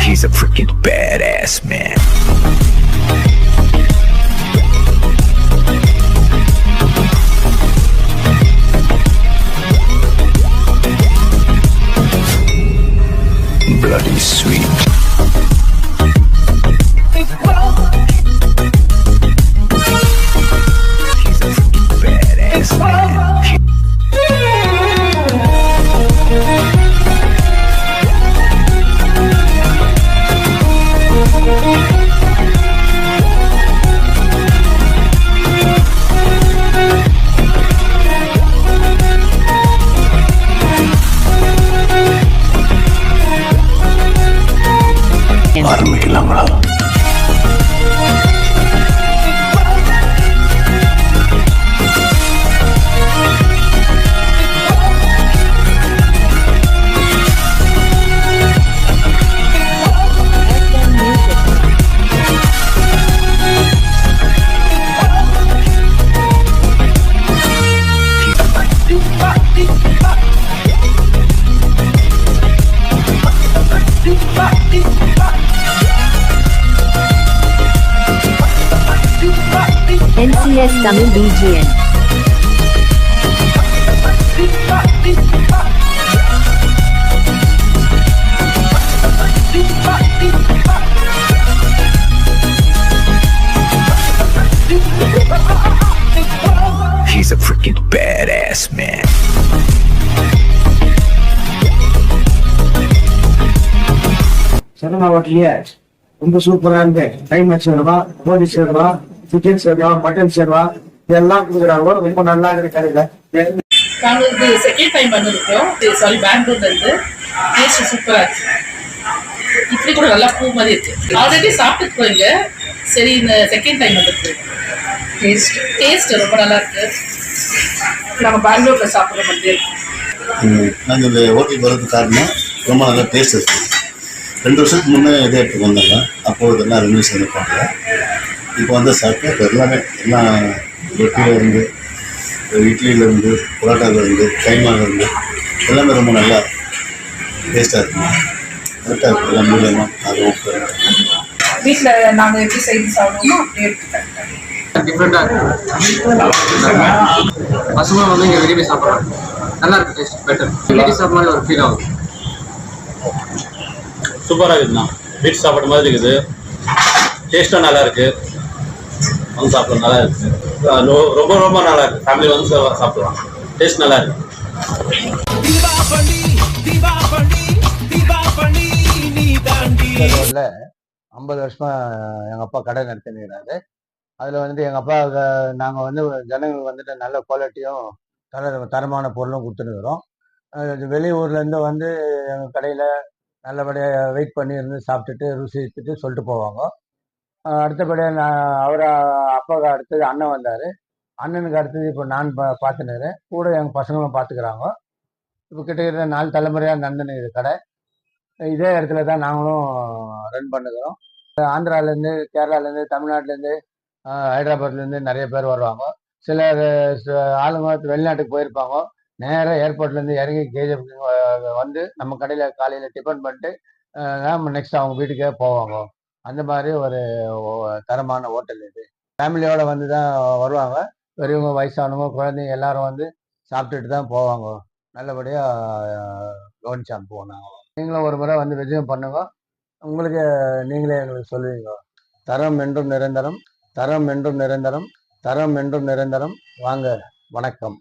He's a freaking badass man. ஆரம்பிக்கலாங்களா NCS Tamil BGM. He's a freaking badass man. சரணா ஹோட்டலியே ரொம்ப சூப்பரா இருந்து டைமண்ட் சேர்வா கோழி சேர்வா சிக்கன் சேர்வா மட்டன் சேர்வா இதெல்லாம் கொடுக்குறாங்க ரொம்ப நல்லா இருக்கு கடையில நாங்கள் இது செகண்ட் டைம் வந்திருக்கோம். சாரி பெங்களூர்ல இருந்து. டேஸ்ட் சூப்பரா இருக்கு. இட்லி கூட நல்லா பூ மாதிரி இருக்கு. ஆல்ரெடி சாப்பிட்டு இங்க சரி இந்த செகண்ட் டைம் வந்திருக்கு. டேஸ்ட் டேஸ்ட் ரொம்ப நல்லா இருக்கு. நம்ம பெங்களூர்ல சாப்பிட்ற மாதிரி இருக்கு. நாங்கள் இந்த ஹோட்டல் வரதுக்கு காரணம் ரொம்ப நல்லா டேஸ்ட் இருக்குது ரெண்டு வருஷத்துக்கு முன்னே இதே இடத்துக்கு வந்தாங்க. அப்போது இதெல்லாம் ரெனோவேஷன் பண்ணல. இப்போ வந்து சாப்பிட்டு இப்போ எல்லாமே எல்லாம் ரொட்டியில் இருந்து இட்லியில இருந்து புரோட்டாவில் இருந்து கைமாவில் இருந்து எல்லாமே ரொம்ப நல்லா டேஸ்ட்டாக இருக்குங்க கரெக்டாக இருக்குது எல்லாம் மூலியமாக அது ஓகே வீட்டில் நாங்கள் எப்படி செய்து சாப்பிடுவோமோ அப்படியே எடுத்துக்கிறேன் டிஃப்ரெண்டாக இருக்கு. பசங்க வந்து இங்கே விரும்பி சாப்பிட்றாங்க நல்லா இருக்கு டேஸ்ட் பெட்டர் வீட்டு சாப்பிட்ற மாதிரி ஒரு ஃபீல் ஆகுது சூப்பராக இருக்குதுண்ணா வீட்டு சாப்பாடு மாதிரி இருக்குது. டேஸ்ட்டும் நல்லா இருக்கு. வந்து சாப்பிட நல்லா இருக்கு. ரொம்ப ரொம்ப நல்லா இருக்கு. ஃபேமிலி வந்து சாப்பிடலாம் டேஸ்ட் நல்லா இருக்கு. ஐம்பது வருஷமா எங்க அப்பா கடை நடத்தினாரு அதுல வந்து எங்க அப்பா நாங்க வந்து ஜனங்களுக்கு வந்துட்டு நல்ல குவாலிட்டியும் தர தரமான பொருளும் கொடுத்துருக்குறோம் வெளியூர்ல இருந்து வந்து எங்க கடையில நல்லபடியாக வெயிட் பண்ணி இருந்து சாப்பிட்டுட்டு ருசித்துட்டு சொல்லிட்டு போவாங்க. அடுத்தபடியாக நான் அவர் அப்பாவுக்கு அடுத்தது அண்ணன் வந்தார். அண்ணனுக்கு அடுத்தது இப்போ நான் பா பார்த்துனுக்கிறேன் கூட எங்கள் பசங்களும் பார்த்துக்கிறாங்க இப்போ கிட்டத்தட்ட நாலு தலைமுறையாக இது கடை. இதே இடத்துல தான் நாங்களும் ரன் பண்ணுகிறோம். ஆந்திராலேருந்து கேரளாலேருந்து தமிழ்நாட்டிலேருந்து ஹைதராபாத்லேருந்து நிறைய பேர் வருவாங்க. சில ச- ஆளுங்க வெளிநாட்டுக்கு போயிருப்பாங்க. நேராக ஏர்போர்ட்லேருந்து இறங்கி கேஜப் வந்து நம்ம கடையில் காலையில் டிஃபன் பண்ணிட்டு நம்ம நெக்ஸ்ட் அவங்க வீட்டுக்கே போவாங்க. அந்த மாதிரி ஒரு தரமான ஹோட்டல் இது. ஃபேமிலியோட வந்து தான் வருவாங்க. பெரியவங்க வயசானவங்க குழந்தைங்க எல்லாரும் வந்து சாப்பிட்டுட்டு தான் போவாங்க. நல்லபடியாக கவனிச்சு அனுப்புவோம் நாங்கள் நீங்களும் ஒரு முறை வந்து விஜயம் பண்ணுங்க. உங்களுக்கு நீங்களே எங்களுக்கு சொல்லுவீங்க. தரம் என்றும் நிரந்தரம் தரம் என்றும் நிரந்தரம் தரம் என்றும் நிரந்தரம். வாங்க வணக்கம்.